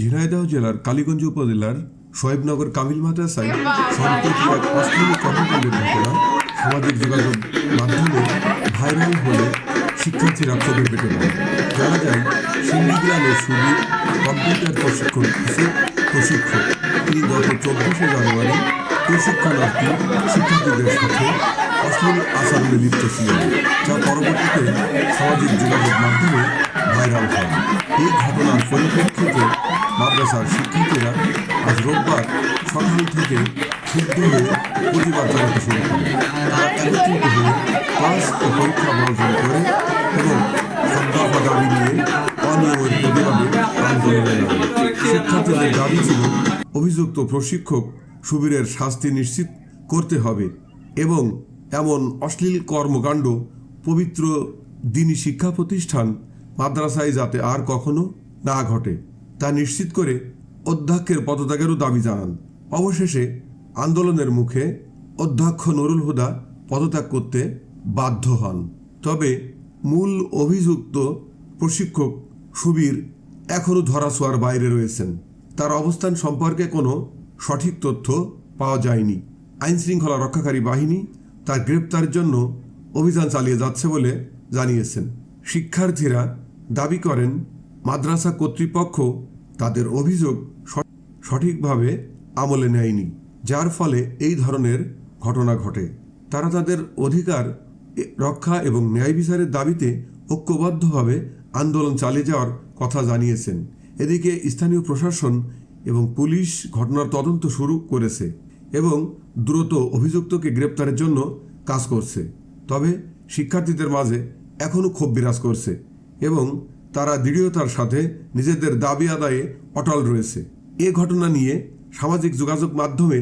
ঝিনাইদহ জেলার কালীগঞ্জ উপজেলার সোহেবনগর কামিল মাদ্রাসায় সামাজিক যোগাযোগ মাধ্যমে ভাইরাল হলে শিক্ষার্থীরা পেটে পড়ে। জানা যায়, সিন্ধি গ্রামের কম্পিউটার প্রশিক্ষণ প্রশিক্ষক। তিনি গত চব্বিশে জানুয়ারি প্রশিক্ষণার্থী শিক্ষার্থীদের সাথে অশ্লীল আচরণে লিপ্ত ছিলেন, যা পরবর্তীতে সামাজিক যোগাযোগ মাধ্যমে ভাইরাল হয়। এই ঘটনার পরিপ্রেক্ষিতে মাদ্রাসার শিক্ষার্থীরা আজ রোববার সকাল থেকে ক্ষুব্ধ হয়ে প্রতিবাদ জানাতে শুরু করে। তারা একত্রিত হয়ে ক্লাস ও পরীক্ষা বর্জন করে এবং সদ্যপা দাবি নিয়ে অনিয়মের প্রতিবাদে আন্দোলনে শিক্ষার্থীদের দাবি ছিল, অভিযুক্ত প্রশিক্ষক সুবীরের শাস্তি নিশ্চিত করতে হবে এবং এমন অশ্লীল কর্মকাণ্ড, পবিত্র দিনী শিক্ষা প্রতিষ্ঠান মাদ্রাসায় যাতে আর কখনো না ঘটে। নিশ্চিত করে অধ্যক্ষের পদত্যাগেরও দাবি জানান। অবশেষে আন্দোলনের মুখে অধ্যক্ষ নুরুল হুদা পদত্যাগ করতে বাধ্য হন। তবে মূল অভিযুক্ত প্রশিক্ষক সুবীর এখনও ধরাছোঁয়ার বাইরে রয়েছেন। তার অবস্থান সম্পর্কে কোনো সঠিক তথ্য পাওয়া যায়নি। আইনশৃঙ্খলা রক্ষাকারী বাহিনী তার গ্রেপ্তারের জন্য অভিযান চালিয়ে যাচ্ছে বলে জানিয়েছেন। শিক্ষার্থীরা দাবি করেন, মাদ্রাসা কর্তৃপক্ষ তাদের অভিযোগ সঠিকভাবে আমলে নেয়নি, যার ফলে এই ধরনের ঘটনা ঘটে। তারা তাদের অধিকার রক্ষা এবং ন্যায় বিচারের দাবিতে ঐক্যবদ্ধভাবে আন্দোলন চালিয়ে যাওয়ার কথা জানিয়েছেন। এদিকে স্থানীয় প্রশাসন এবং পুলিশ ঘটনার তদন্ত শুরু করেছে এবং দ্রুত অভিযুক্তকে গ্রেপ্তারের জন্য কাজ করছে। তবে শিক্ষার্থীদের মাঝে এখনও ক্ষোভ বিরাজ করছে এবং তারা দৃঢ়তার সাথে নিজেদের দাবি আদায়ে অটল রয়েছে। এ ঘটনা নিয়ে সামাজিক যোগাযোগ মাধ্যমে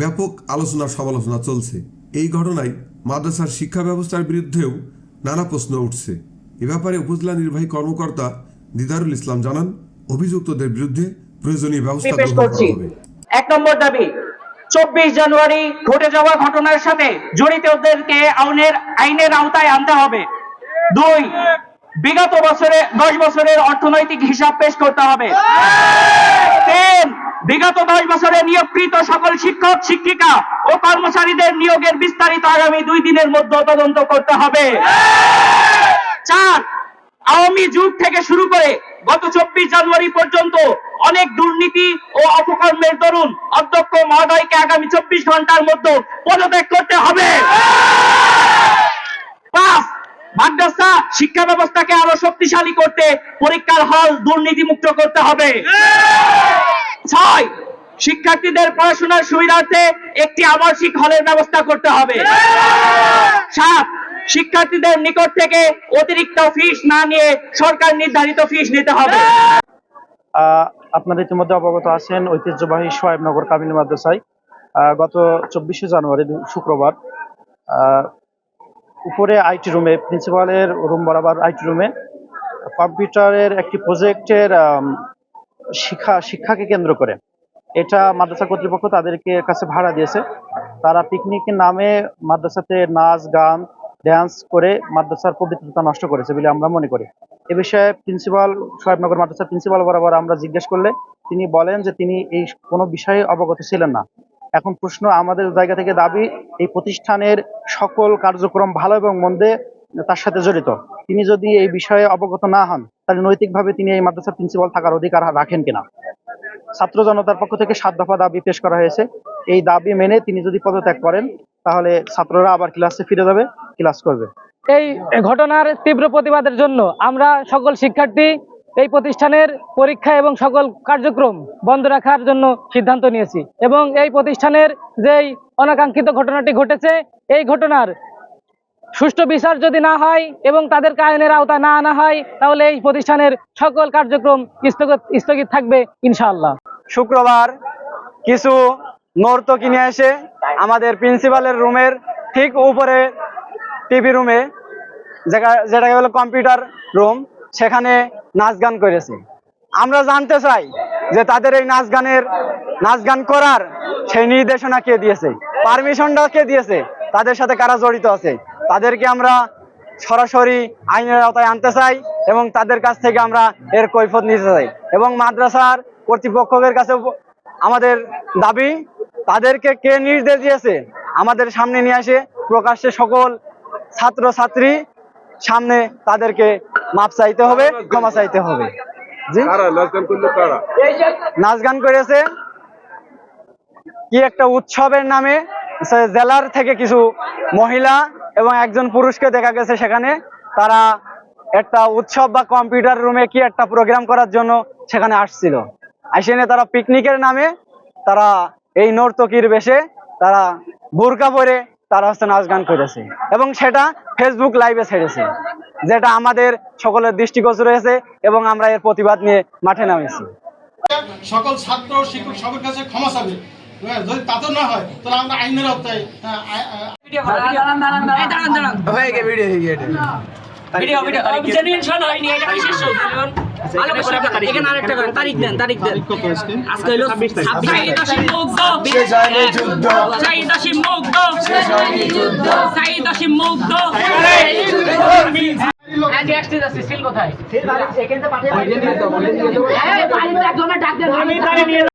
ব্যাপক আলোচনা সমালোচনা চলছে। এই ঘটনায় মাদ্রাসার শিক্ষা ব্যবস্থার বিরুদ্ধেও নানা প্রশ্ন উঠছে। এ ব্যাপারে উপজেলা নির্বাহী কর্মকর্তা দিদারুল ইসলাম জানান অভিযুক্তদের বিরুদ্ধে প্রয়োজনীয় ব্যবস্থা গ্রহণ করা হবে। এক নম্বর দাবি চব্বিশ জানুয়ারি ঘটে যাওয়া ঘটনার সাথে জড়িতদেরকে আইনের আইনের আওতায় আনতে হবে। দুই বিগত বছরে দশ বছরের অর্থনৈতিক হিসাব পেশ করতে হবে। বিগত দশ বছরে নিয়োগকৃত সকল শিক্ষক, শিক্ষিকা ও কর্মচারীদের নিয়োগের বিস্তারিত আগামী দুই দিনের মধ্যে তদন্ত করতে হবে। চার, আওয়ামী যুগ থেকে শুরু করে গত চব্বিশ জানুয়ারি পর্যন্ত অনেক দুর্নীতি ও অপকর্মের দরুন অধ্যক্ষ মহোদয়কে আগামী চব্বিশ ঘণ্টার মধ্যে পদত্যাগ করতে হবে। পাঁচ মাদ্রাসা শিক্ষা ব্যবস্থাকে আরও শক্তিশালী করতে পরীক্ষার হল দুর্নীতি মুক্ত করতে হবে। ছয় শিক্ষার্থীদের পড়াশোনার সুবিধার্থে একটি আবাসিক হলের ব্যবস্থা করতে হবে। সাত শিক্ষার্থীদের নিকট থেকে অতিরিক্ত ফিস না নিয়ে সরকার নির্ধারিত ফিস নিতে হবে। আহ, আপনারা ইতিমধ্যে অবগত আছেন ঐতিহ্যবাহী সোয়েবনগর কামিল মাদ্রাসায় গত চব্বিশে জানুয়ারি শুক্রবার উপরে আইটি রুমে, প্রিন্সিপালের রুম বরাবর আইটি রুমে। কম্পিউটারের একটি প্রজেক্টের শিক্ষা, শিক্ষাকে কেন্দ্র করে। এটা মাদ্রাসা কর্তৃপক্ষ তাদেরকে কাছে ভাড়া দিয়েছে। তারা পিকনিকের নামে মাদ্রাসাতে নাচ, গান ড্যান্স করে মাদ্রাসার পবিত্রতা নষ্ট করেছে বলে আমরা মনে করি। এ বিষয়ে প্রিন্সিপাল, সোহেবনগর মাদ্রাসার প্রিন্সিপাল বরাবর আমরা জিজ্ঞেস করলে তিনি বলেন যে তিনি এই কোনো বিষয়ে অবগত ছিলেন না। এখন প্রশ্ন, আমাদের জায়গা থেকে দাবি, এই প্রতিষ্ঠানের সকল কার্যক্রম ভালো এবং মন্দে তার সাথে জড়িত। তিনি যদি এই বিষয়ে অবগত না হন, তাহলে নৈতিকভাবে তিনি এই মাদ্রাসার প্রিন্সিপাল থাকার অধিকার রাখেন কিনা? ছাত্র জনতার পক্ষ থেকে সাত দফা দাবি পেশ করা হয়েছে। এই দাবি মেনে তিনি যদি পদত্যাগ করেন, তাহলে ছাত্ররা আবার ক্লাসে ফিরে যাবে, ক্লাস করবে। এই ঘটনার তীব্র প্রতিবাদের জন্য আমরা সকল শিক্ষার্থী এই প্রতিষ্ঠানের পরীক্ষা এবং সকল কার্যক্রম বন্ধ রাখার জন্য সিদ্ধান্ত নিয়েছি এবং এই প্রতিষ্ঠানের যেই অনাকাঙ্ক্ষিত ঘটনাটি ঘটেছে, এই ঘটনার সুষ্ঠু বিচার যদি না হয় এবং তাদের আইনের আওতায় না আনা হয়, তাহলে এই প্রতিষ্ঠানের সকল কার্যক্রম স্থগিত স্থগিত থাকবে ইনশাআল্লাহ। শুক্রবার কিছু নর্তকী নিয়ে এসে আমাদের প্রিন্সিপালের রুমের ঠিক উপরে টিভি রুমে যেটা- যেটাকে বলে কম্পিউটার রুম, সেখানে নাচ গান করেছে। আমরা জানতে চাই যে তাদের এই নাচ গানের, নাচ গান করার সেই নির্দেশনা কে দিয়েছে? পারমিশনটা কে দিয়েছে? তাদের সাথে কারা জড়িত আছে? তাদেরকে আমরা সরাসরি আইনের আওতায় আনতে চাই এবং তাদের কাছ থেকে আমরা এর কৈফত নিতে চাই। এবং মাদ্রাসার কর্তৃপক্ষের কাছে আমাদের দাবি, তাদেরকে কে নির্দেশ দিয়েছে? আমাদের সামনে নিয়ে আসে প্রকাশ্যে সকল ছাত্র ছাত্রী সামনে তাদেরকে মাপ চাইতে হবে ক্ষমা চাইতে হবে। জি? নাচ গান করেছে। কি একটা উৎসবের নামে জেলার থেকে কিছু মহিলা এবং একজন পুরুষকে দেখা গেছে সেখানে। তারা একটা উৎসব বা কম্পিউটার রুমে কি একটা প্রোগ্রাম করার জন্য সেখানে আসছিল। আসেনে তারা পিকনিকের নামে তারা এই নর্তকীর বেশে তারা বোরকা পরে তারা হচ্ছে নাচ গান করেছে। এবং সেটা ফেসবুক লাইভে ছেড়েছে। যেটা আমাদের সকলের দৃষ্টিগোচর হয়েছে এবং আমরা এর প্রতিবাদ নিয়ে মাঠে নামেছি সকল ছাত্র শিক্ষক সবার কাছে ক্ষমা চাবে। হ্যাঁ, যদি তাতে না হয় তাহলে আমরা আইনের আওতায় হ্যাঁ, আ- জেনারেশন হয়নি এটা বিশেষ জেনারেশন ভালো করে এখানে আরেকটা করেন তারিখ। দেন তারিখ দেন আজকে হলো 26 দশম মুগ্ধ চাই দশম মুগ্ধ চাই দশম মুগ্ধ আজ